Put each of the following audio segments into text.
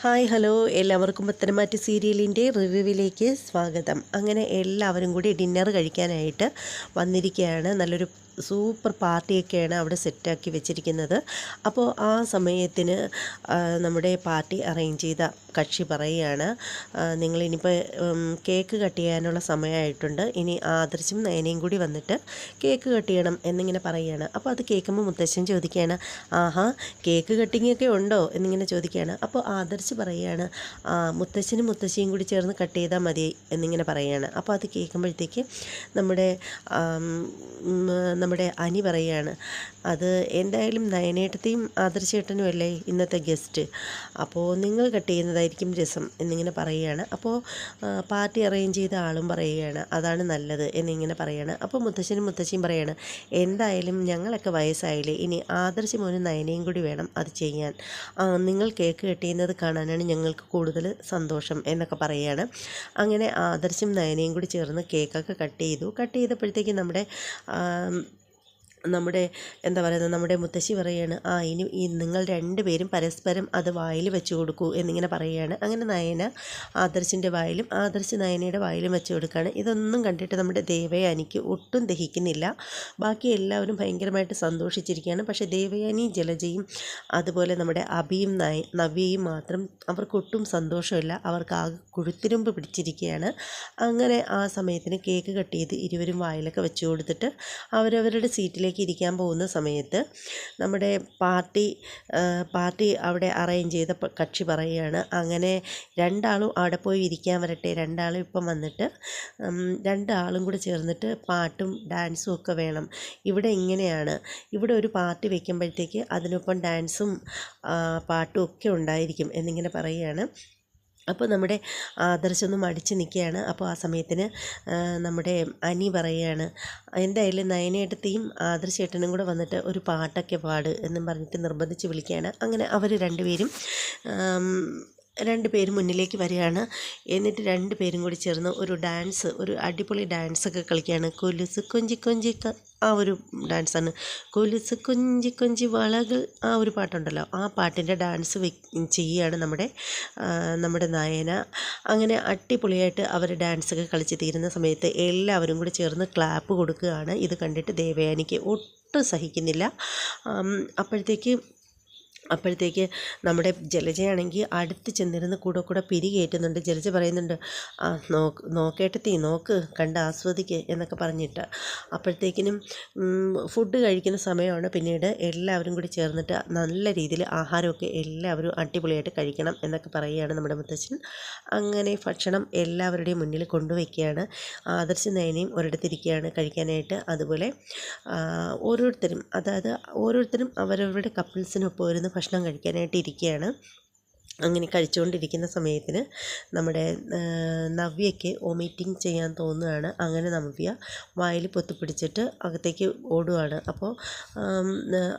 Hi hello. എല്ലാവർക്കും പത്തനംമാറ്റ് സീരിയലിന്റെ റിവ്യൂവിലേക്ക് സ്വാഗതം. അങ്ങനെ എല്ലാവരും കൂടി ഡിന്നർ കഴിക്കാനായിട്ട് വന്നിരിക്കുകയാണ്. നല്ലൊരു സൂപ്പർ പാർട്ടിയൊക്കെയാണ് അവിടെ സെറ്റാക്കി വെച്ചിരിക്കുന്നത്. അപ്പോൾ ആ സമയത്തിന് നമ്മുടെ പാർട്ടി അറേഞ്ച് ചെയ്ത കക്ഷി പറയുകയാണ് നിങ്ങളിനിപ്പോൾ കേക്ക് കട്ട് ചെയ്യാനുള്ള സമയമായിട്ടുണ്ട്. ഇനി ആദർശും നയനയും കൂടി വന്നിട്ട് കേക്ക് കട്ട് ചെയ്യണം എന്നിങ്ങനെ പറയുകയാണ്. അപ്പോൾ അത് കേൾക്കുമ്പോൾ മുത്തശ്ശൻ ചോദിക്കുകയാണ് ആഹാ കേക്ക് കട്ടിങ് ഒക്കെ ഉണ്ടോ? എന്നിങ്ങനെ ചോദിക്കുകയാണ്. അപ്പോൾ ആദർശ് പറയുകയാണ് "ആ, മുത്തശ്ശനും മുത്തശ്ശിയും കൂടി ചേർന്ന് കട്ട് ചെയ്താൽ മതി എന്നിങ്ങനെ പറയുകയാണ്. അപ്പോൾ അത് കേൾക്കുമ്പോഴത്തേക്ക് നമ്മുടെ നമ്മുടെ അനി പറയുകയാണ് അത് എന്തായാലും നയനേട്ടത്തെയും ആദർശേട്ടനും അല്ലേ ഇന്നത്തെ ഗസ്റ്റ്? അപ്പോൾ നിങ്ങൾ കട്ട് ചെയ്യുന്നതായിരിക്കും രസം എന്നിങ്ങനെ പറയുകയാണ്. അപ്പോൾ പാർട്ടി അറേഞ്ച് ചെയ്ത ആളും പറയുകയാണ് അതാണ് നല്ലത് എന്നിങ്ങനെ പറയുകയാണ്. അപ്പോൾ മുത്തശ്ശനും മുത്തശ്ശിയും പറയുകയാണ് എന്തായാലും ഞങ്ങളൊക്കെ വയസ്സായില്ലേ ഇനി ആദർശ മോനും നയനയും കൂടി വേണം അത് ചെയ്യാൻ. നിങ്ങൾ കേക്ക് കട്ട് ചെയ്യുന്നത് കാണാനാണ് ഞങ്ങൾക്ക് കൂടുതൽ സന്തോഷം എന്നൊക്കെ പറയുകയാണ്. അങ്ങനെ ആദർശം നയനയും കൂടി ചേർന്ന് കേക്കൊക്കെ കട്ട് ചെയ്തു. കട്ട് ചെയ്തപ്പോഴത്തേക്ക് നമ്മുടെ നമ്മുടെ എന്താ പറയുന്നത് നമ്മുടെ മുത്തശ്ശി പറയുകയാണ് ആ ഇനി ഈ നിങ്ങൾ രണ്ടുപേരും പരസ്പരം അത് വായിൽ വെച്ച് കൊടുക്കൂ എന്നിങ്ങനെ പറയുകയാണ്. അങ്ങനെ നയന ആദർശിന്റെ വായിലും ആദർശ് നയനയുടെ വായിലും വെച്ച് കൊടുക്കുകയാണ്. ഇതൊന്നും കണ്ടിട്ട് നമ്മുടെ ദേവയാനിക്ക് ഒട്ടും ദഹിക്കുന്നില്ല. ബാക്കി എല്ലാവരും ഭയങ്കരമായിട്ട് സന്തോഷിച്ചിരിക്കുകയാണ്. പക്ഷേ ദേവയാനി ജലജയും അതുപോലെ നമ്മുടെ അബിയും നയ നവ്യയും മാത്രം അവർക്കൊട്ടും സന്തോഷമില്ല. അവർക്ക് ആകെ കുഴുത്തിരുമ്പ് പിടിച്ചിരിക്കുകയാണ്. അങ്ങനെ ആ സമയത്തിന് കേക്ക് കട്ട് ചെയ്ത് ഇരുവരും വായിലൊക്കെ വെച്ച് കൊടുത്തിട്ട് അവരവരുടെ സീറ്റിലേക്ക് ഇരിക്കാൻ പോകുന്ന സമയത്ത് നമ്മുടെ പാർട്ടി പാർട്ടി അവിടെ അറേഞ്ച് ചെയ്ത കക്ഷി പറയുകയാണ് അങ്ങനെ രണ്ടാളും അവിടെ പോയി ഇരിക്കാൻ വരട്ടെ രണ്ടാളും ഇപ്പം വന്നിട്ട് രണ്ടാളും കൂടി ചേർന്നിട്ട് പാട്ടും ഡാൻസും ഒക്കെ വേണം. ഇവിടെ ഇങ്ങനെയാണ് ഇവിടെ ഒരു പാർട്ടി വയ്ക്കുമ്പോഴത്തേക്ക് അതിനൊപ്പം ഡാൻസും പാട്ടും ഒക്കെ ഉണ്ടായിരിക്കും എന്നിങ്ങനെ പറയുകയാണ്. അപ്പോൾ നമ്മുടെ ആദർശൊന്ന് അടിച്ചു നിൽക്കുകയാണ്. അപ്പോൾ ആ സമയത്തിന് നമ്മുടെ അനി പറയുകയാണ് എന്തായാലും നയനേട്ടത്തെയും ആദർശേട്ടനും കൂടെ വന്നിട്ട് ഒരു പാട്ടൊക്കെ പാട് എന്നും പറഞ്ഞിട്ട് നിർബന്ധിച്ച് വിളിക്കുകയാണ്. അങ്ങനെ അവർ രണ്ടുപേരും രണ്ട് പേര് മുന്നിലേക്ക് വരികയാണ്. എന്നിട്ട് രണ്ട് പേരും കൂടി ചേർന്ന് ഒരു ഡാൻസ് ഒരു അടിപൊളി ഡാൻസൊക്കെ കളിക്കുകയാണ്. കൊലുസ് കൊഞ്ചി കൊഞ്ചി ആ ഒരു ഡാൻസാണ് കൊലുസ് കൊഞ്ചി കൊഞ്ചി വളകൾ ആ ഒരു പാട്ടുണ്ടല്ലോ. ആ പാട്ടിന്റെ ഡാൻസ് ചെയ്യുകയാണ് നമ്മുടെ നമ്മുടെ നയന. അങ്ങനെ അടിപൊളിയായിട്ട് അവർ ഡാൻസൊക്കെ കളിച്ച് തീരുന്ന സമയത്ത് എല്ലാവരും കൂടി ചേർന്ന് ക്ലാപ്പ് കൊടുക്കുകയാണ്. ഇത് കണ്ടിട്ട് ദേവയാനിക്ക് ഒട്ടും സഹിക്കുന്നില്ല. അപ്പോഴത്തേക്ക് അപ്പോഴത്തേക്ക് നമ്മുടെ ജലജയാണെങ്കിൽ അടുത്ത് ചെന്നിരുന്ന് കൂടെ കൂടെ പിരി കയറ്റുന്നുണ്ട്. ജലജ പറയുന്നുണ്ട് ആ നോക്ക് നോക്കേട്ടത്തി നോക്ക് കണ്ട് ആസ്വദിക്ക് എന്നൊക്കെ പറഞ്ഞിട്ട്. അപ്പോഴത്തേക്കിനും ഫുഡ് കഴിക്കുന്ന സമയമാണ് പിന്നീട് എല്ലാവരും കൂടി ചേർന്നിട്ട് നല്ല രീതിയിൽ ആഹാരമൊക്കെ എല്ലാവരും അടിപൊളിയായിട്ട് കഴിക്കണം എന്നൊക്കെ പറയുകയാണ് നമ്മുടെ മുത്തച്ഛൻ. അങ്ങനെ ഭക്ഷണം എല്ലാവരുടെയും മുന്നിൽ കൊണ്ടുവയ്ക്കുകയാണ്. ആദർശ നയനയും ഒരിടത്തിരിക്കുകയാണ് കഴിക്കാനായിട്ട്. അതുപോലെ ഓരോരുത്തരും അതായത് ഓരോരുത്തരും അവരവരുടെ കപ്പിൾസിനൊപ്പം ഇരുന്ന് ഭക്ഷണം കഴിക്കാനായിട്ട് ഇരിക്കുകയാണ് അങ്ങനെ കഴിച്ചുകൊണ്ടിരിക്കുന്ന സമയത്തിന് നമ്മുടെ നവ്യയ്ക്ക് വൊമിറ്റിംഗ് ചെയ്യാൻ തോന്നുകയാണ്. അങ്ങനെ നവ്യ വായിൽ പൊത്തിപ്പിടിച്ചിട്ട് അകത്തേക്ക് ഓടുകയാണ് അപ്പോൾ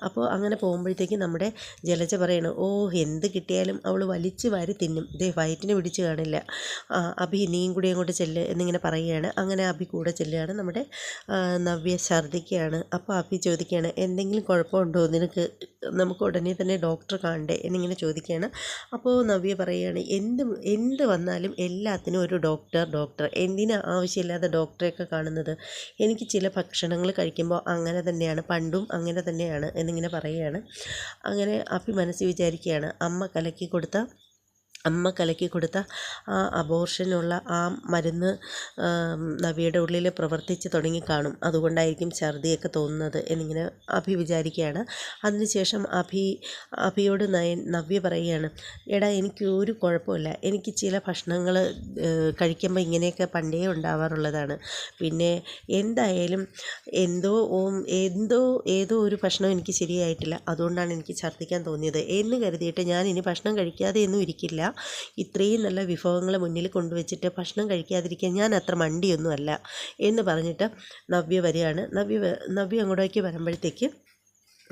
അപ്പോൾ അങ്ങനെ പോകുമ്പോഴത്തേക്ക് നമ്മുടെ ജലജ പറയണം ഓ എന്ത് കിട്ടിയാലും അവൾ വലിച്ച് വാരി തിന്നും. ഇതേ വയറ്റിന് പിടിച്ച് കാണില്ല. അഭി നീയും കൂടി അങ്ങോട്ട് ചെല്ല് എന്നിങ്ങനെ പറയുകയാണ്. അങ്ങനെ അഭി കൂടെ ചെല്ലുകയാണ്. നമ്മുടെ നവ്യ ഛർദ്ദിക്കുകയാണ്. അപ്പോൾ അഭി ചോദിക്കുകയാണ് എന്തെങ്കിലും കുഴപ്പമുണ്ടോ? നിനക്ക് നമുക്ക് ഉടനെ തന്നെ ഡോക്ടർ കാണണ്ടേ? എന്നിങ്ങനെ ചോദിക്കുകയാണ്. അപ്പോൾ നവ്യ പറയുകയാണ് എന്ത് എന്ത് വന്നാലും എല്ലാത്തിനും ഒരു ഡോക്ടർ ഡോക്ടർ. എന്തിനാ ആവശ്യമില്ലാതെ ഡോക്ടറെയൊക്കെ കാണുന്നത്? എനിക്ക് ചില ഭക്ഷണങ്ങൾ കഴിക്കുമ്പോൾ അങ്ങനെ തന്നെയാണ് പണ്ടും അങ്ങനെ തന്നെയാണ് എന്നിങ്ങനെ പറയുകയാണ്. അങ്ങനെ അഭി മനസ്സിൽ വിചാരിക്കുകയാണ്. അമ്മ കലക്കി കൊടുത്ത അമ്മ കലക്കി കൊടുത്ത ആ അബോർഷനുള്ള ആ മരുന്ന് നവിയുടെ ഉള്ളിൽ പ്രവർത്തിച്ച് തുടങ്ങിക്കാണും. അതുകൊണ്ടായിരിക്കും ഛർദിയൊക്കെ തോന്നുന്നത് എന്നിങ്ങനെ അഭി വിചാരിക്കുകയാണ്. അതിനുശേഷം അഭി അഭിയോട് നയൻ നവ്യ പറയുകയാണ് എടാ എനിക്ക് ഒരു കുഴപ്പമില്ല. എനിക്ക് ചില ഭക്ഷണങ്ങൾ കഴിക്കുമ്പോൾ ഇങ്ങനെയൊക്കെ പണ്ടേ ഉണ്ടാവാറുള്ളതാണ്. പിന്നെ എന്തായാലും എന്തോ എന്തോ ഏതോ ഒരു ഭക്ഷണം എനിക്ക് ശരിയായിട്ടില്ല. അതുകൊണ്ടാണ് എനിക്ക് ഛർദ്ദിക്കാൻ തോന്നിയത്. എന്ന് കരുതിയിട്ട് ഞാൻ ഇനി ഭക്ഷണം കഴിക്കാതെ ഒന്നും ഇരിക്കില്ല. ഇത്രയും നല്ല വിഭവങ്ങൾ മുന്നിൽ കൊണ്ടുവച്ചിട്ട് ഭക്ഷണം കഴിക്കാതിരിക്കാൻ ഞാൻ അത്ര മണ്ടിയൊന്നുമല്ല എന്ന് പറഞ്ഞിട്ട് നവ്യ വരികയാണ്. നവ്യ നവ്യ അങ്ങോട്ടേക്ക് വരുമ്പോഴത്തേക്ക്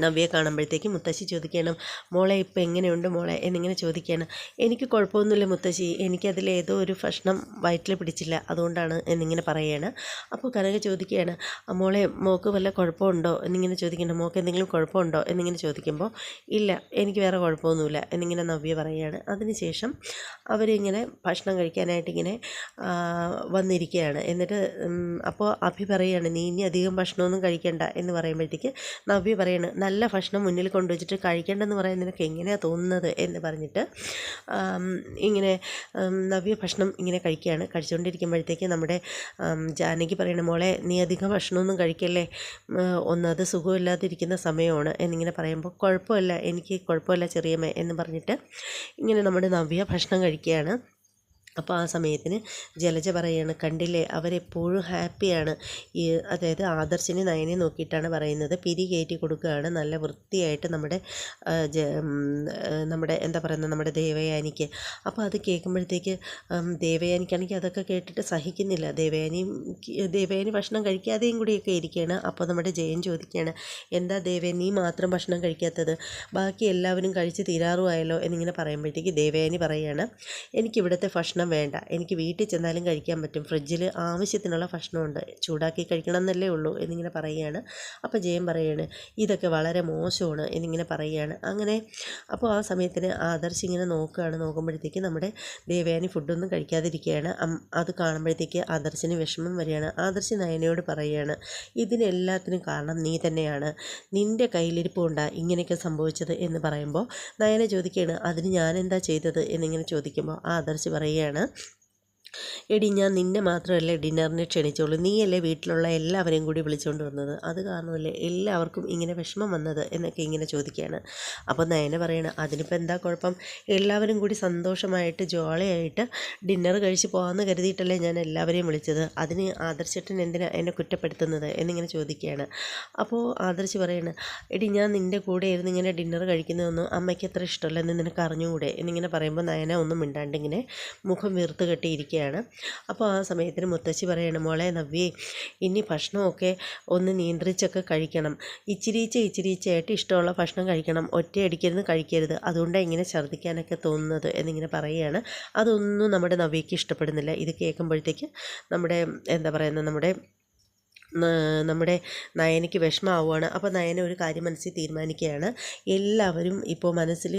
നവ്യയെ കാണുമ്പോഴത്തേക്ക് മുത്തശ്ശി ചോദിക്കണം മോളെ ഇപ്പം എങ്ങനെയുണ്ട് മോളെ? എന്നിങ്ങനെ ചോദിക്കുകയാണ് എനിക്ക് കുഴപ്പമൊന്നുമില്ല മുത്തശ്ശി. എനിക്കതിൽ ഏതോ ഒരു ഭക്ഷണം വയറ്റിൽ പിടിച്ചില്ല. അതുകൊണ്ടാണ് എന്നിങ്ങനെ പറയുകയാണ്. അപ്പോൾ കനക ചോദിക്കുകയാണ് മോളെ മോക്ക് വല്ല കുഴപ്പമുണ്ടോ? എന്നിങ്ങനെ ചോദിക്കണം മോക്ക് എന്തെങ്കിലും കുഴപ്പമുണ്ടോ? എന്നിങ്ങനെ ചോദിക്കുമ്പോൾ ഇല്ല എനിക്ക് വേറെ കുഴപ്പമൊന്നുമില്ല. എന്നിങ്ങനെ നവ്യ പറയുകയാണ്. അതിനുശേഷം അവരിങ്ങനെ ഭക്ഷണം കഴിക്കാനായിട്ടിങ്ങനെ വന്നിരിക്കുകയാണ്. എന്നിട്ട് അപ്പോൾ അഭി പറയുകയാണ് നീ ഇനി അധികം ഭക്ഷണമൊന്നും കഴിക്കണ്ട എന്ന് പറയുമ്പോഴത്തേക്ക് നവ്യ പറയാണ് നല്ല ഭക്ഷണം മുന്നിൽ കൊണ്ടുവച്ചിട്ട് കഴിക്കേണ്ടെന്ന് പറയാൻ നിനക്ക് എങ്ങനെയാണ് തോന്നുന്നത് എന്ന് പറഞ്ഞിട്ട് ഇങ്ങനെ നവ്യ ഭക്ഷണം ഇങ്ങനെ കഴിക്കുകയാണ്. കഴിച്ചുകൊണ്ടിരിക്കുമ്പോഴത്തേക്ക് നമ്മുടെ ജാനകി പറയണ മോളെ നീ അധികം ഭക്ഷണമൊന്നും കഴിക്കല്ലേ? ഒന്നത് സുഖമില്ലാതിരിക്കുന്ന സമയമാണ് എന്നിങ്ങനെ പറയുമ്പോൾ കുഴപ്പമില്ല എനിക്ക് കുഴപ്പമില്ല ചെറിയമ്മ എന്ന് പറഞ്ഞിട്ട് ഇങ്ങനെ നമ്മുടെ നവ്യ ഭക്ഷണം കഴിക്കുകയാണ്. അപ്പോൾ ആ സമയത്തിന് ജലജ പറയാണ് കണ്ടില്ലേ അവരെപ്പോഴും ഹാപ്പിയാണ്. ഈ അതായത് ആദർശിനെ നയനെ നോക്കിയിട്ടാണ് പറയുന്നത്. പിരി കയറ്റി കൊടുക്കുകയാണ്. നല്ല വൃത്തിയായിട്ട് നമ്മുടെ നമ്മുടെ എന്താ പറയുന്നത് നമ്മുടെ ദേവയാനിക്ക്. അപ്പോൾ അത് കേൾക്കുമ്പോഴത്തേക്ക് ദേവയാനിക്കാണെങ്കിൽ അതൊക്കെ കേട്ടിട്ട് സഹിക്കുന്നില്ല. ദേവയാനിയും ദേവയാനി ഭക്ഷണം കഴിക്കാതെയും കൂടിയൊക്കെ ഇരിക്കുകയാണ്. അപ്പോൾ നമ്മുടെ ജയൻ ചോദിക്കുകയാണ് എന്താ ദേവയാനി നീ മാത്രം ഭക്ഷണം കഴിക്കാത്തത്? ബാക്കി എല്ലാവരും കഴിച്ച് തീരാറുമായല്ലോ എന്നിങ്ങനെ പറയുമ്പോഴത്തേക്ക് ദേവയാനി പറയുകയാണ് എനിക്കിവിടുത്തെ ഭക്ഷണം ഭക്ഷണം വേണ്ട. എനിക്ക് വീട്ടിൽ ചെന്നാലും കഴിക്കാൻ പറ്റും. ഫ്രിഡ്ജിൽ ആവശ്യത്തിനുള്ള ഭക്ഷണമുണ്ട്. ചൂടാക്കി കഴിക്കണം എന്നല്ലേ ഉള്ളൂ എന്നിങ്ങനെ പറയുകയാണ്. അപ്പോൾ ജയം പറയുകയാണ് ഇതൊക്കെ വളരെ മോശമാണ് എന്നിങ്ങനെ പറയുകയാണ്. അങ്ങനെ അപ്പോൾ ആ സമയത്തിന് ആദർശ് ഇങ്ങനെ നോക്കുകയാണ്. നോക്കുമ്പോഴത്തേക്ക് നമ്മുടെ ദേവയാനി ഫുഡൊന്നും കഴിക്കാതിരിക്കുകയാണ്. അത് കാണുമ്പോഴത്തേക്ക് ആദർശിന് വിഷമം വരികയാണ്. ആദർശ് നയനയോട് പറയുകയാണ് ഇതിനെല്ലാത്തിനും കാരണം നീ തന്നെയാണ്. നിന്റെ കയ്യിലിരിപ്പ് കൊണ്ടാണ് ഇങ്ങനെയൊക്കെ സംഭവിച്ചത് എന്ന് പറയുമ്പോൾ നയന ചോദിക്കുകയാണ് അതിന് ഞാൻ എന്താ ചെയ്തത്? എന്നിങ്ങനെ ചോദിക്കുമ്പോൾ ആദർശ് പറയുകയാണ് ആണ് എടി ഞാൻ നിന്നെ മാത്രമല്ല ഡിന്നറിന് ക്ഷണിച്ചോളൂ നീയല്ലേ വീട്ടിലുള്ള എല്ലാവരെയും കൂടി വിളിച്ചുകൊണ്ട് വന്നത്? അത് കാരണമല്ലേ എല്ലാവർക്കും ഇങ്ങനെ വിഷമം വന്നത് എന്നൊക്കെ ഇങ്ങനെ ചോദിക്കുകയാണ്. അപ്പോൾ നയന പറയണം അതിനിപ്പോൾ എന്താ കുഴപ്പം? എല്ലാവരും കൂടി സന്തോഷമായിട്ട് ജോളിയായിട്ട് ഡിന്നർ കഴിച്ച് പോകാമെന്ന് കരുതിയിട്ടല്ലേ ഞാൻ എല്ലാവരെയും വിളിച്ചത്? അതിന് ആദർശട്ടൻ എന്തിനാ എന്നെ കുറ്റപ്പെടുത്തുന്നത്? എന്നിങ്ങനെ ചോദിക്കുകയാണ്. അപ്പോൾ ആദർശ് പറയണം എടി ഞാൻ നിന്റെ കൂടെ ഇരുന്ന് ഇങ്ങനെ ഡിന്നർ കഴിക്കുന്നതൊന്നും അമ്മയ്ക്ക് അത്ര ഇഷ്ടമല്ലെന്ന് നിനക്ക് അറിഞ്ഞുകൂടെ? എന്നിങ്ങനെ പറയുമ്പോൾ നയന ഒന്നും മിണ്ടാണ്ടിങ്ങനെ മുഖം വീർത്ത് കെട്ടിയിരിക്കുകയാണ് അപ്പോൾ ആ സമയത്തിന് മുത്തശ്ശി പറയണം മോളെ നവ്യേ ഇനി ഭക്ഷണമൊക്കെ ഒന്ന് നിയന്ത്രിച്ചൊക്കെ കഴിക്കണം. ഇച്ചിരിച്ച് ഇച്ചിരിച്ചായിട്ട് ഇഷ്ടമുള്ള ഭക്ഷണം കഴിക്കണം. ഒറ്റയടിക്കരുന്ന് കഴിക്കരുത്. അതുകൊണ്ടാണ് ഇങ്ങനെ ഛർദ്ദിക്കാനൊക്കെ തോന്നുന്നത് എന്നിങ്ങനെ പറയുകയാണ്. അതൊന്നും നമ്മുടെ നവ്യയ്ക്ക് ഇഷ്ടപ്പെടുന്നില്ല. ഇത് കേൾക്കുമ്പോഴത്തേക്ക് നമ്മുടെ എന്താ പറയുന്നത് നമ്മുടെ നമ്മുടെ നയനയ്ക്ക് വിഷമമാവുകയാണ്. അപ്പോൾ നയന ഒരു കാര്യം മനസ്സിൽ തീരുമാനിക്കുകയാണ്. എല്ലാവരും ഇപ്പോൾ മനസ്സിൽ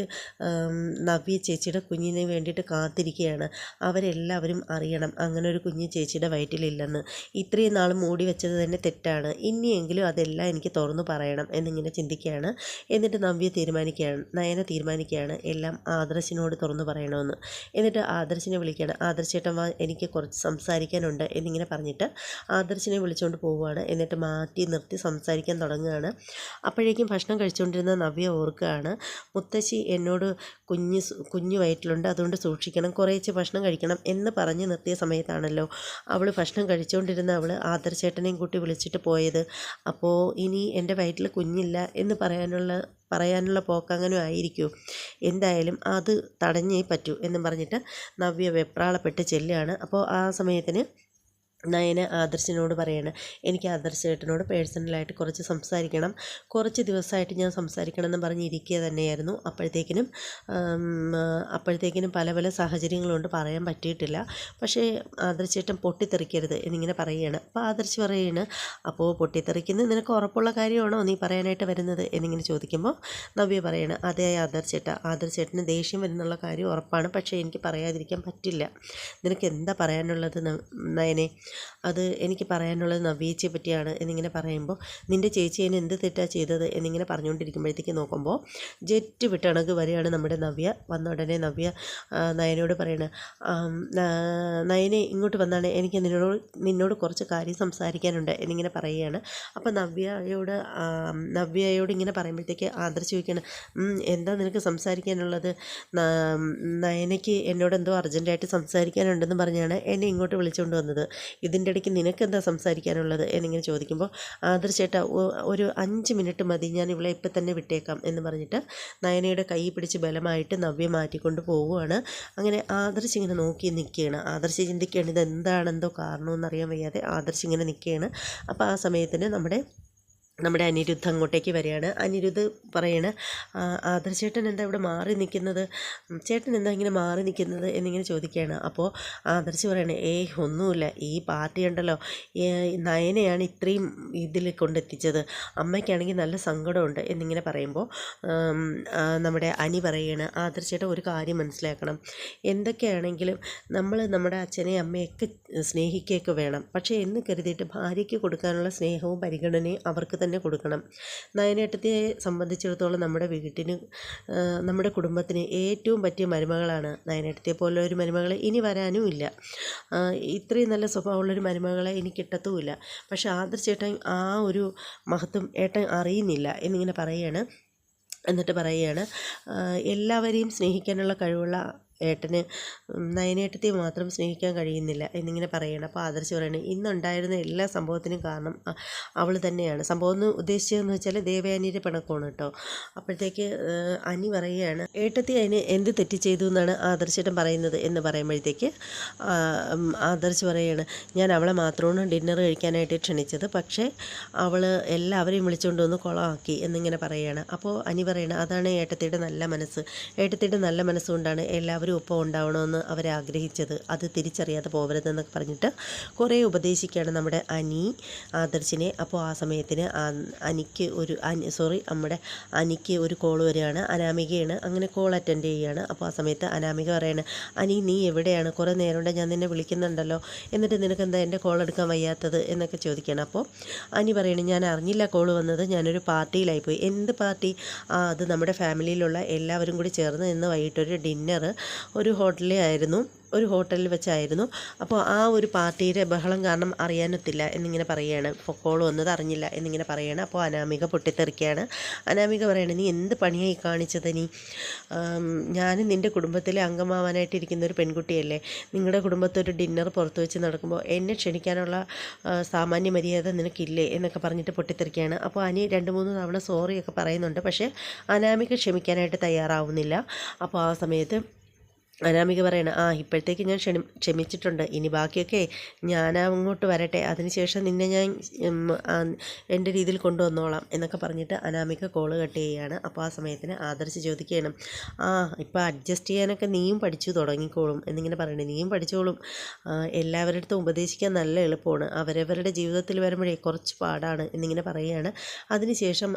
നവ്യ ചേച്ചിയുടെ കുഞ്ഞിനെ വേണ്ടിയിട്ട് കാത്തിരിക്കുകയാണ്. അവരെല്ലാവരും അറിയണം അങ്ങനെ ഒരു കുഞ്ഞ് ചേച്ചിയുടെ വയറ്റിലില്ലെന്ന്. ഇത്രയും നാൾ മൂടി വെച്ചത് തന്നെ തെറ്റാണ്. ഇനിയെങ്കിലും അതെല്ലാം എനിക്ക് തുറന്നു പറയണം എന്നിങ്ങനെ ചിന്തിക്കുകയാണ്. എന്നിട്ട് നവ്യ തീരുമാനിക്കുകയാണ് നയന തീരുമാനിക്കുകയാണ് എല്ലാം ആദർശിനോട് തുറന്നു പറയണമെന്ന്. എന്നിട്ട് ആദർശിനെ വിളിക്കുകയാണ് ആദർശേട്ടൻ എനിക്ക് കുറച്ച് സംസാരിക്കാനുണ്ട് എന്നിങ്ങനെ പറഞ്ഞിട്ട് ആദർശിനെ വിളിച്ചുകൊണ്ട് പോകും പോവുകയാണ്. എന്നിട്ട് മാറ്റി നിർത്തി സംസാരിക്കാൻ തുടങ്ങുകയാണ്. അപ്പോഴേക്കും ഭക്ഷണം കഴിച്ചുകൊണ്ടിരുന്ന നവ്യ ഓർക്കുകയാണ് മുത്തശ്ശി എന്നോട് കുഞ്ഞ് കുഞ്ഞു വയറ്റിലുണ്ട് അതുകൊണ്ട് സൂക്ഷിക്കണം കുറേച്ച് ഭക്ഷണം കഴിക്കണം എന്ന് പറഞ്ഞ് നിർത്തിയ സമയത്താണല്ലോ അവൾ ഭക്ഷണം കഴിച്ചുകൊണ്ടിരുന്ന അവൾ ആദർശേട്ടനെയും കൂട്ടി വിളിച്ചിട്ട് പോയത്. അപ്പോൾ ഇനി എന്റെ വയറ്റിൽ കുഞ്ഞില്ല എന്ന് പറയാനുള്ള പറയാനുള്ള പോക്കങ്ങനെ ആയിരിക്കും. എന്തായാലും അത് തടഞ്ഞേ പറ്റൂ എന്നും പറഞ്ഞിട്ട് നവ്യ വെപ്രാളപ്പെട്ട് ചെല്ലുകയാണ്. അപ്പോൾ ആ സമയത്തിന് നയന ആദർശിനോട് പറയാണ്. എനിക്ക് ആദർശ ചേട്ടനോട് പേഴ്സണലായിട്ട് കുറച്ച് സംസാരിക്കണം. കുറച്ച് ദിവസമായിട്ട് ഞാൻ സംസാരിക്കണം എന്ന് പറഞ്ഞിരിക്കുക തന്നെയായിരുന്നു. അപ്പോഴത്തേക്കിനും അപ്പോഴത്തേക്കിനും പല പല സാഹചര്യങ്ങളുണ്ട്. പറയാൻ പറ്റിയിട്ടില്ല. പക്ഷേ ആദർശ് ചേട്ടൻ പൊട്ടിത്തെറിക്കരുത് എന്നിങ്ങനെ പറയുകയാണ് അപ്പോൾ ആദർശ് പറയുകയാണ് അപ്പോൾ പൊട്ടിത്തെറിക്കുന്നത് നിനക്ക് ഉറപ്പുള്ള കാര്യമാണോ? നീ പറയാനായിട്ട് വരുന്നത്? എന്നിങ്ങനെ ചോദിക്കുമ്പോൾ നവ്യ പറയാണ് അതേ ആദർശ് ചേട്ടാ ദേഷ്യം വരുന്നുള്ള കാര്യം ഉറപ്പാണ്. പക്ഷേ എനിക്ക് പറയാതിരിക്കാൻ പറ്റില്ല. നിനക്ക് എന്താ പറയാനുള്ളത് നയനെ? അത് എനിക്ക് പറയാനുള്ളത് നവ്യേച്ചിയെ പറ്റിയാണ് എന്നിങ്ങനെ പറയുമ്പോൾ നിന്റെ ചേച്ചി അതിന് എന്ത് തെറ്റാണ് ചെയ്തത്? എന്നിങ്ങനെ പറഞ്ഞുകൊണ്ടിരിക്കുമ്പോഴത്തേക്ക് നോക്കുമ്പോൾ ജെറ്റ് വിട്ടണക്ക് വരെയാണ് നമ്മുടെ നവ്യ വന്ന ഉടനെ നവ്യ നയനോട് പറയണ നയനെ ഇങ്ങോട്ട് വന്നാണ് എനിക്ക് നിന്നോട് നിന്നോട് കുറച്ച് കാര്യം സംസാരിക്കാനുണ്ട് എന്നിങ്ങനെ പറയുകയാണ്. അപ്പോൾ നവ്യയോട് നവ്യയോട് ഇങ്ങനെ പറയുമ്പോഴത്തേക്ക് ആദർശ് ചോദിക്കുകയാണ് എന്താ നിനക്ക് സംസാരിക്കാനുള്ളത്? നയനയ്ക്ക് എന്നോട് എന്തോ അർജന്റായിട്ട് സംസാരിക്കാനുണ്ടെന്ന് പറഞ്ഞാണ് എന്നെ ഇങ്ങോട്ട് വിളിച്ചുകൊണ്ട് വന്നത്. ഇതിന്റെ ഇടയ്ക്ക് നിനക്ക് എന്താ സംസാരിക്കാനുള്ളത്? എന്നിങ്ങനെ ചോദിക്കുമ്പോൾ ആദർശേട്ടാ ഒരു അഞ്ച് മിനിറ്റ് മതി ഞാൻ ഇവളെ ഇപ്പം തന്നെ വിട്ടേക്കാം എന്ന് പറഞ്ഞിട്ട് നയനയുടെ കൈ പിടിച്ച് ബലമായിട്ട് നവ്യ മാറ്റിക്കൊണ്ട് പോവുകയാണ് അങ്ങനെ ആദർശ് ഇങ്ങനെ നോക്കി നിൽക്കുകയാണ്. ആദർശ് ചിന്തിക്കുകയാണ് ഇത് എന്താണെന്തോ കാരണമെന്നറിയാൻ വയ്യാതെ ആദർശ് ഇങ്ങനെ നിൽക്കുകയാണ്. അപ്പോൾ ആ സമയത്തിന് നമ്മുടെ നമ്മുടെ അനിരുദ്ധ് അങ്ങോട്ടേക്ക് വരികയാണ്. അനിരുദ്ധ് പറയാണ് ആദർശേട്ടൻ എന്താ ഇവിടെ മാറി നിൽക്കുന്നത്? ചേട്ടൻ എന്താ ഇങ്ങനെ മാറി നിൽക്കുന്നത്? എന്നിങ്ങനെ ചോദിക്കുകയാണ്. അപ്പോൾ ആദർശ് പറയണേ ഏയ് ഒന്നുമില്ല. ഈ പാർട്ടി ഉണ്ടല്ലോ. നയനെയാണ് ഇത്രയും ഇതിൽ കൊണ്ടെത്തിച്ചത്. അമ്മയ്ക്കാണെങ്കിൽ നല്ല സങ്കടമുണ്ട്. എന്നിങ്ങനെ പറയുമ്പോൾ നമ്മുടെ അനി പറയാണ് ആദർശ് ചേട്ടൻ ഒരു കാര്യം മനസ്സിലാക്കണം. എന്തൊക്കെയാണെങ്കിലും നമ്മൾ നമ്മുടെ അച്ഛനെയും അമ്മയൊക്കെ സ്നേഹിക്കുകയൊക്കെ വേണം. പക്ഷേ എന്ന് കരുതിയിട്ട് ഭാര്യയ്ക്ക് കൊടുക്കാനുള്ള സ്നേഹവും പരിഗണനയും അവർക്ക് കൊടുക്കണം. നയനേട്ടത്തെ സംബന്ധിച്ചിടത്തോളം നമ്മുടെ വീട്ടിന് നമ്മുടെ കുടുംബത്തിന് ഏറ്റവും പറ്റിയ മരുമകളാണ് നയനേട്ടത്തെ. പോലെ ഒരു മരുമകൾ ഇനി വരാനും ഇല്ല. ഇത്രയും നല്ല സ്വഭാവമുള്ളൊരു മരുമകളെ ഇനി കിട്ടത്തുമില്ല. പക്ഷേ ആദർശേട്ടൻ ആ ഒരു മഹത്വം ഏട്ടൻ അറിയുന്നില്ല എന്നിങ്ങനെ പറയുകയാണ്. എന്നിട്ട് പറയുകയാണ് എല്ലാവരെയും സ്നേഹിക്കാനുള്ള കഴിവുള്ള ഏട്ടന് നയനേട്ടത്തെ മാത്രം സ്നേഹിക്കാൻ കഴിയുന്നില്ല എന്നിങ്ങനെ പറയണം. അപ്പോൾ ആദർശ് പറയുന്നത് ഇന്നുണ്ടായിരുന്ന എല്ലാ സംഭവത്തിനും കാരണം അവൾ തന്നെയാണ്. സംഭവം എന്ന് ഉദ്ദേശിച്ചതെന്ന് വെച്ചാൽ ദേവയാനിയുടെ പിണക്കമാണ് കേട്ടോ. അപ്പോഴത്തേക്ക് അനി പറയുകയാണ് ഏട്ടത്തി അതിന് എന്ത് തെറ്റ് ചെയ്തു എന്നാണ് ആദർശേട്ടൻ പറയുന്നത്? എന്ന് പറയുമ്പോഴത്തേക്ക് ആദർശ് പറയുകയാണ് ഞാൻ അവളെ മാത്രമാണ് ഡിന്നർ കഴിക്കാനായിട്ട് ക്ഷണിച്ചത്. പക്ഷേ അവൾ എല്ലാവരെയും വിളിച്ചുകൊണ്ട് വന്ന് കുളമാക്കി. എന്നിങ്ങനെ പറയുകയാണ് അപ്പോൾ അനി പറയണം അതാണ് ഏട്ടത്തിയുടെ നല്ല മനസ്സ്. ഏട്ടത്തിയുടെ നല്ല മനസ്സുകൊണ്ടാണ് എല്ലാവരും ഒപ്പം ഉണ്ടാവണമെന്ന് അവരെ ആഗ്രഹിച്ചത് അത് തിരിച്ചറിയാതെ പോകരുതെന്നൊക്കെ പറഞ്ഞിട്ട് കുറേ ഉപദേശിക്കുകയാണ് നമ്മുടെ അനി ആദർശിനെ. അപ്പോൾ ആ സമയത്തിന് അനിക്ക് ഒരു അനി സോറി നമ്മുടെ അനിക്ക് ഒരു കോൾ വരികയാണ്. അനാമികയാണ്. അങ്ങനെ കോൾ അറ്റൻഡ് ചെയ്യുകയാണ്. അപ്പോൾ ആ സമയത്ത് അനാമിക പറയാണ് അനി നീ എവിടെയാണ്? കുറേ നേരം കൊണ്ട് ഞാൻ നിന്നെ വിളിക്കുന്നുണ്ടല്ലോ. എന്നിട്ട് നിനക്ക് എന്താ എന്റെ കോൾ എടുക്കാൻ വയ്യാത്തത്? എന്നൊക്കെ ചോദിക്കുകയാണ്. അപ്പോൾ അനി പറയണ ഞാൻ അറിഞ്ഞില്ല കോൾ വന്നത്. ഞാനൊരു പാർട്ടിയിലായിപ്പോയി എന്ത് പാർട്ടി? ആ അത് നമ്മുടെ ഫാമിലിയിലുള്ള എല്ലാവരും കൂടി ചേർന്ന് ഇന്ന് വൈകിട്ടൊരു ഡിന്നർ ഒരു ഹോട്ടലിലായിരുന്നു ഒരു ഹോട്ടലിൽ വെച്ചായിരുന്നു. അപ്പോൾ ആ ഒരു പാർട്ടിയുടെ ബഹളം കാരണം അറിയാനൊത്തില്ല എന്നിങ്ങനെ പറയുകയാണ്. കോൾ വന്നത് അറിഞ്ഞില്ല എന്നിങ്ങനെ പറയുകയാണ്. അപ്പോൾ അനാമിക പൊട്ടിത്തെറിക്കുകയാണ്. അനാമിക പറയണ നീ എന്ത് പണിയായി കാണിച്ചത് നീ? ഞാനും നിന്റെ കുടുംബത്തിലെ അംഗമാവാനായിട്ടിരിക്കുന്ന ഒരു പെൺകുട്ടിയല്ലേ? നിങ്ങളുടെ കുടുംബത്തൊരു ഡിന്നർ പുറത്ത് വെച്ച് നടക്കുമ്പോൾ എന്നെ ക്ഷണിക്കാനുള്ള സാമാന്യ മര്യാദ നിനക്കില്ലേ? എന്നൊക്കെ പറഞ്ഞിട്ട് പൊട്ടിത്തെറിക്കുകയാണ്. അപ്പോൾ അനി രണ്ട് മൂന്ന് തവണ സോറിയൊക്കെ പറയുന്നുണ്ട്. പക്ഷേ അനാമിക ക്ഷമിക്കാനായിട്ട് തയ്യാറാവുന്നില്ല. അപ്പോൾ ആ സമയത്ത് അനാമിക പറയണം ആ ഇപ്പോഴത്തേക്ക് ഞാൻ ക്ഷണി ക്ഷമിച്ചിട്ടുണ്ട്. ഇനി ബാക്കിയൊക്കെ ഞാൻ അങ്ങോട്ട് വരട്ടെ. അതിനുശേഷം നിന്നെ ഞാൻ എന്റെ രീതിയിൽ കൊണ്ടുവന്നോളാം എന്നൊക്കെ പറഞ്ഞിട്ട് അനാമിക കോൾ കട്ട് ചെയ്യുകയാണ്. അപ്പോൾ ആ സമയത്തിന് ആദർശ് ചോദിക്കുകയാണ് ആ ഇപ്പോൾ അഡ്ജസ്റ്റ് ചെയ്യാനൊക്കെ നീയും പഠിച്ചു തുടങ്ങിക്കോളും എന്നിങ്ങനെ പറയണേ. നീയും പഠിച്ചോളും. എല്ലാവരുടെ അടുത്തും ഉപദേശിക്കാൻ നല്ല എളുപ്പമാണ്. അവരവരുടെ ജീവിതത്തിൽ വരുമ്പോഴേ കുറച്ച് പാടാണ് എന്നിങ്ങനെ പറയുകയാണ്. അതിനുശേഷം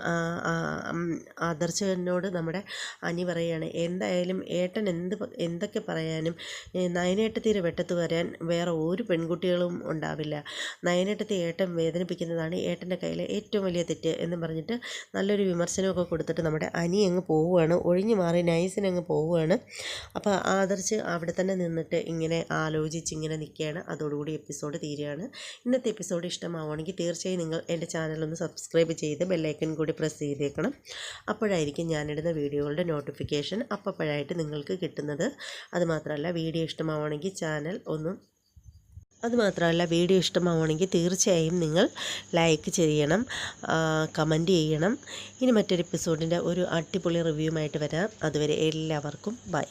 ആദർശനോട് നമ്മുടെ അനി പറയുകയാണ് എന്തായാലും ഏട്ടൻ എന്ത് പ- എന്തൊക്കെ പറയാനും നയനേട്ടത്തിയുടെ വെട്ടത്ത് വരാൻ വേറെ ഒരു പെൺകുട്ടികളും ഉണ്ടാവില്ല. നയനേട്ടത്തെ ഏട്ടൻ വേദനിപ്പിക്കുന്നതാണ് ഏട്ടന്റെ കയ്യിലെ ഏറ്റവും വലിയ തെറ്റ് എന്ന് പറഞ്ഞിട്ട് നല്ലൊരു വിമർശനമൊക്കെ കൊടുത്തിട്ട് നമ്മുടെ അനി അങ്ങ് പോവുകയാണ്. ഒഴിഞ്ഞു മാറി നൈസിന് അങ്ങ് പോവുകയാണ്. അപ്പോൾ ആദർശ് അവിടെ തന്നെ നിന്നിട്ട് ഇങ്ങനെ ആലോചിച്ച് ഇങ്ങനെ നിൽക്കുകയാണ്. അതോടുകൂടി എപ്പിസോഡ് തീരുകയാണ്. ഇന്നത്തെ എപ്പിസോഡ് ഇഷ്ടമാവുകയാണെങ്കിൽ തീർച്ചയായും നിങ്ങൾ എന്റെ ചാനലൊന്ന് സബ്സ്ക്രൈബ് ചെയ്ത് ബെല്ലൈക്കൺ കൂടി പ്രസ് ചെയ്തേക്കണം. അപ്പോഴായിരിക്കും ഞാനിടുന്ന വീഡിയോകളുടെ നോട്ടിഫിക്കേഷൻ അപ്പോഴായിട്ട് നിങ്ങൾക്ക് കിട്ടുന്നത്. അതുമാത്രമല്ല വീഡിയോ ഇഷ്ടമാവുകയാണെങ്കിൽ ചാനൽ ഒന്നും അതുമാത്രമല്ല വീഡിയോ ഇഷ്ടമാവുകയാണെങ്കിൽ തീർച്ചയായും നിങ്ങൾ ലൈക്ക് ചെയ്യണം കമന്റ് ചെയ്യണം. ഇനി മറ്റൊരു എപ്പിസോഡിന്റെ ഒരു അടിപൊളി റിവ്യൂമായിട്ട് വരാം. അതുവരെ എല്ലാവർക്കും ബൈ.